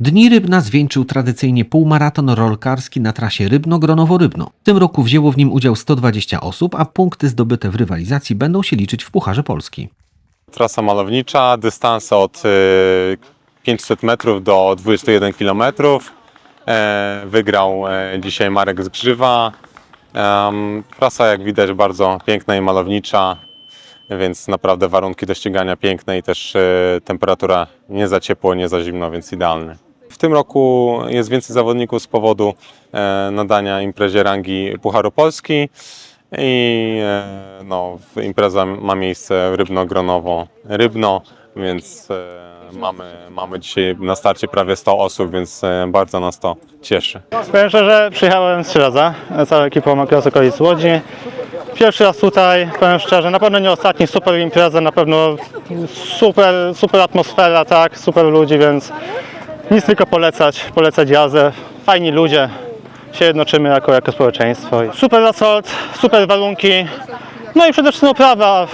Dni Rybna zwieńczył tradycyjnie półmaraton rolkarski na trasie Rybno-Gronowo-Rybno. W tym roku wzięło w nim udział 120 osób, a punkty zdobyte w rywalizacji będą się liczyć w Pucharze Polski. Trasa malownicza, dystanse od y, 500 metrów do 21 km. E, Wygrał e, dzisiaj Marek Zgrzywa. Trasa jak widać bardzo piękna i malownicza, więc naprawdę warunki do ścigania piękne i też e, temperatura nie za ciepło, nie za zimno, więc idealny. W tym roku jest więcej zawodników z powodu e, nadania imprezie rangi Pucharu Polski i e, no, impreza ma miejsce Rybno-Gronowo-Rybno, więc e, mamy, mamy dzisiaj na starcie prawie 100 osób, więc bardzo nas to cieszy. Powiem szczerze, przyjechałem z razy, całą ekipą Makros okolic Łodzi. Pierwszy raz tutaj, powiem szczerze, na pewno nie ostatni, super impreza, na pewno super, super atmosfera, tak, super ludzi, więc nic tylko polecać, polecać jazdę. Fajni ludzie, się jednoczymy jako, jako społeczeństwo. Super asfalt, super warunki, no i przede wszystkim oprawa,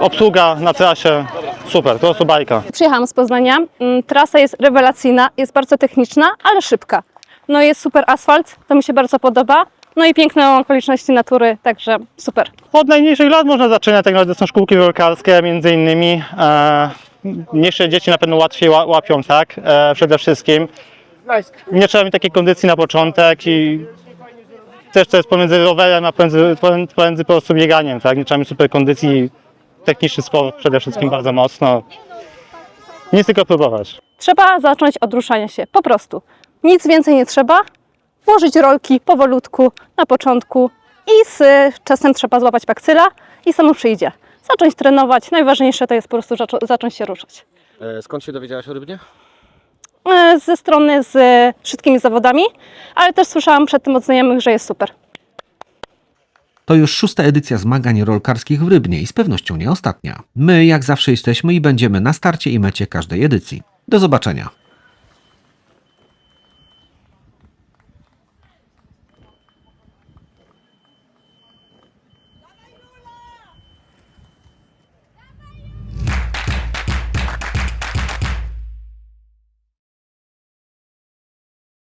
obsługa na trasie, super, po prostu bajka. Przyjechałam z Poznania. Mm, Trasa jest rewelacyjna, jest bardzo techniczna, ale szybka. No jest super asfalt, to mi się bardzo podoba. No i piękne okoliczności natury, także super. Od najmniejszych lat można zaczynać, tak naprawdę są szkółki rolkarskie między innymi. E, mniejsze dzieci na pewno łatwiej ła- łapią, tak, e, przede wszystkim. Nie trzeba mieć takiej kondycji na początek i też to jest pomiędzy rowerem a pomiędzy, pomiędzy po prostu bieganiem, tak, nie trzeba mieć super kondycji, techniczny sport przede wszystkim bardzo mocno. Nic tylko próbować. Trzeba zacząć od ruszania się, po prostu. Nic więcej nie trzeba. Włożyć rolki powolutku na początku i z czasem trzeba złapać bakcyla i samo przyjdzie. Zacząć trenować. Najważniejsze to jest po prostu zaczą- zacząć się ruszać. E, Skąd się dowiedziałaś o Rybnie? E, Ze strony z wszystkimi zawodami, ale też słyszałam przed tym od znajomych, że jest super. To już szósta edycja zmagań rolkarskich w Rybnie i z pewnością nie ostatnia. My jak zawsze jesteśmy i będziemy na starcie i mecie każdej edycji. Do zobaczenia.